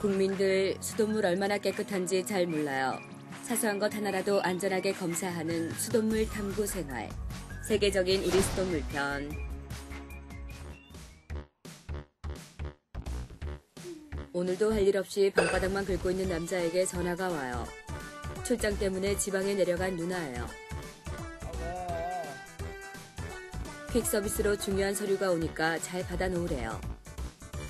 국민들 수돗물 얼마나 깨끗한지 잘 몰라요. 사소한 것 하나라도 안전하게 검사하는 수돗물 탐구 생활. 세계적인 우리 수돗물 편. 오늘도 할 일 없이 방바닥만 긁고 있는 남자에게 전화가 와요. 출장 때문에 지방에 내려간 누나예요. 퀵 서비스로 중요한 서류가 오니까 잘 받아놓으래요.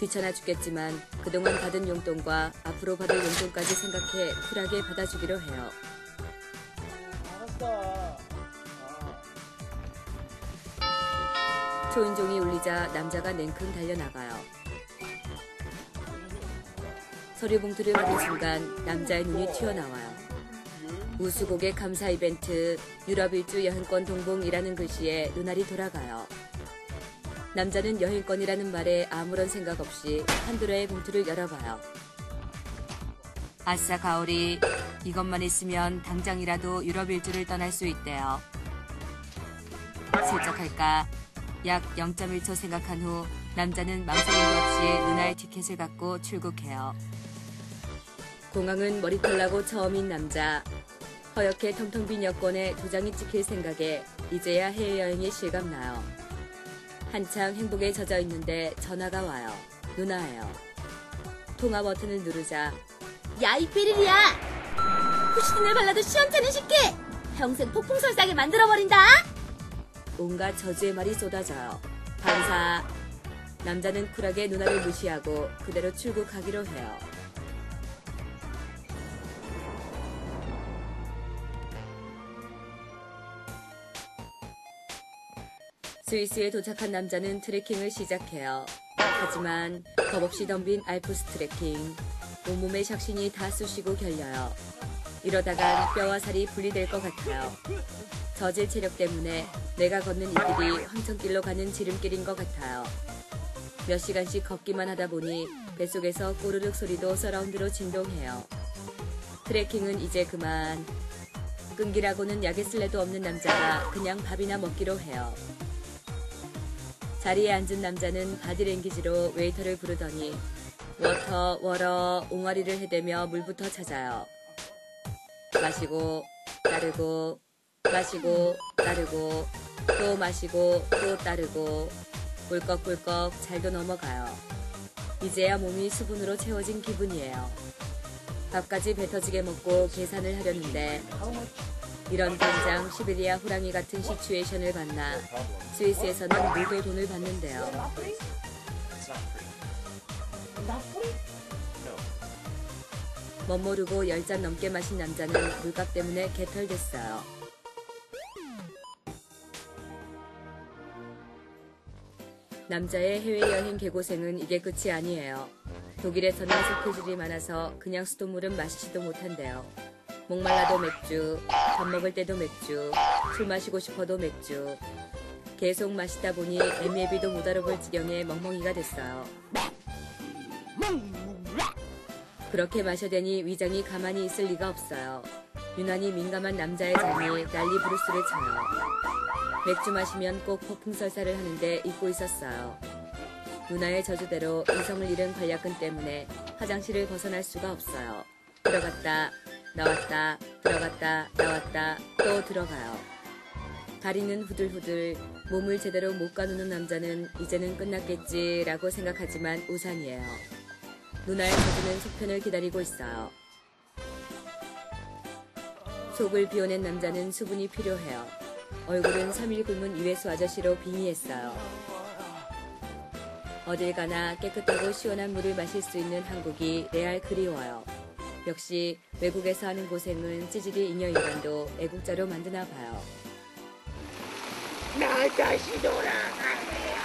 귀찮아 죽겠지만 그동안 받은 용돈과 앞으로 받을 용돈까지 생각해 쿨하게 받아주기로 해요. 초인종이 울리자 남자가 냉큼 달려나가요. 서류 봉투를 받은 순간 남자의 눈이 튀어나와요. 우수곡의 감사 이벤트 유럽 일주 여행권 동봉이라는 글씨에 눈알이 돌아가요. 남자는 여행권이라는 말에 아무런 생각 없이 한드레의 봉투를 열어봐요. 아싸 가오리 이것만 있으면 당장이라도 유럽 일주를 떠날 수 있대요. 슬쩍 할까 약 0.1초 생각한 후 남자는 망설임도 없이 누나의 티켓을 갖고 출국해요. 공항은 머리털 나고 처음인 남자. 허옇게 텅텅 빈 여권에 도장이 찍힐 생각에 이제야 해외여행이 실감나요. 한창 행복에 젖어 있는데 전화가 와요. 누나예요. 통화 버튼을 누르자 야, 이 삐리리야! 후시딘을 발라도 시원찮은 식기! 평생 폭풍설사게 만들어버린다! 온갖 저주의 말이 쏟아져요. 반사. 남자는 쿨하게 누나를 무시하고 그대로 출국하기로 해요. 스위스에 도착한 남자는 트레킹을 시작해요. 하지만 겁없이 덤빈 알프스 트레킹. 온몸의 샥신이 다 쑤시고 결려요. 이러다간 뼈와 살이 분리될 것 같아요. 저질 체력 때문에 내가 걷는 이 길이 황천길로 가는 지름길인 것 같아요. 몇 시간씩 걷기만 하다 보니 뱃속에서 꼬르륵 소리도 서라운드로 진동해요. 트레킹은 이제 그만. 끈기라고는 약에 쓸래도 없는 남자가 그냥 밥이나 먹기로 해요. 자리에 앉은 남자는 바디랭귀지로 웨이터를 부르더니 워터, 워러, 옹알이를 해대며 물부터 찾아요. 마시고, 따르고, 마시고, 따르고, 또 마시고, 또 따르고, 꿀꺽꿀꺽 잘도 넘어가요. 이제야 몸이 수분으로 채워진 기분이에요. 밥까지 배 터지게 먹고 계산을 하려는데, 이런 당장 시베리아 호랑이 같은 시츄에이션을 만나 스위스에서는 물의 돈을 받는데요. 멋모르고 10잔 넘게 마신 남자는 물값 때문에 개털됐어요. 남자의 해외여행 개고생은 이게 끝이 아니에요. 독일에서는 석회질이 많아서 그냥 수돗물은 마시지도 못한대요. 목말라도 맥주, 밥 먹을 때도 맥주, 술 마시고 싶어도 맥주. 계속 마시다 보니 애미애비도 못 알아볼 지경에 멍멍이가 됐어요. 그렇게 마셔대니 위장이 가만히 있을 리가 없어요. 유난히 민감한 남자의 잠이 난리 브루스를 쳐요. 맥주 마시면 꼭 폭풍설사를 하는데 잊고 있었어요. 누나의 저주대로 이성을 잃은 관략근 때문에 화장실을 벗어날 수가 없어요. 들어갔다, 나왔다, 들어갔다, 나왔다, 또 들어가요. 다리는 후들후들, 몸을 제대로 못 가누는 남자는 이제는 끝났겠지라고 생각하지만 우산이에요. 누나의 저주는 속편을 기다리고 있어요. 속을 비워낸 남자는 수분이 필요해요. 얼굴은 3일 굶은 이회수 아저씨로 빙의했어요. 어딜 가나 깨끗하고 시원한 물을 마실 수 있는 한국이 레알 그리워요. 역시 외국에서 하는 고생은 찌질이 잉여 인간도 애국자로 만드나 봐요. 나 다시 돌아갈래요.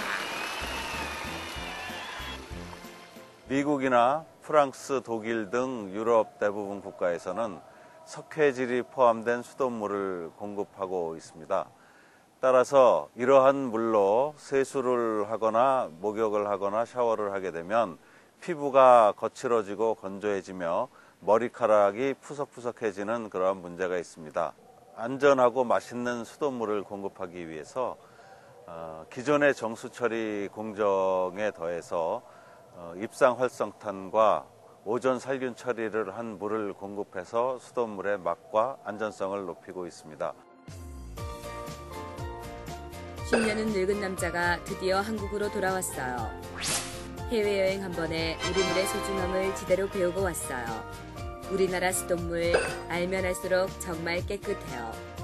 미국이나 프랑스, 독일 등 유럽 대부분 국가에서는 석회질이 포함된 수돗물을 공급하고 있습니다. 따라서 이러한 물로 세수를 하거나 목욕을 하거나 샤워를 하게 되면 피부가 거칠어지고 건조해지며 머리카락이 푸석푸석해지는 그러한 문제가 있습니다. 안전하고 맛있는 수돗물을 공급하기 위해서 어, 기존의 정수 처리 공정에 더해서 어, 입상 활성탄과 오존 살균 처리를 한 물을 공급해서 수돗물의 맛과 안전성을 높이고 있습니다. 10년은 늙은 남자가 드디어 한국으로 돌아왔어요. 해외여행 한 번에 우리 물의 소중함을 제대로 배우고 왔어요. 우리나라 수돗물 알면 알수록 정말 깨끗해요.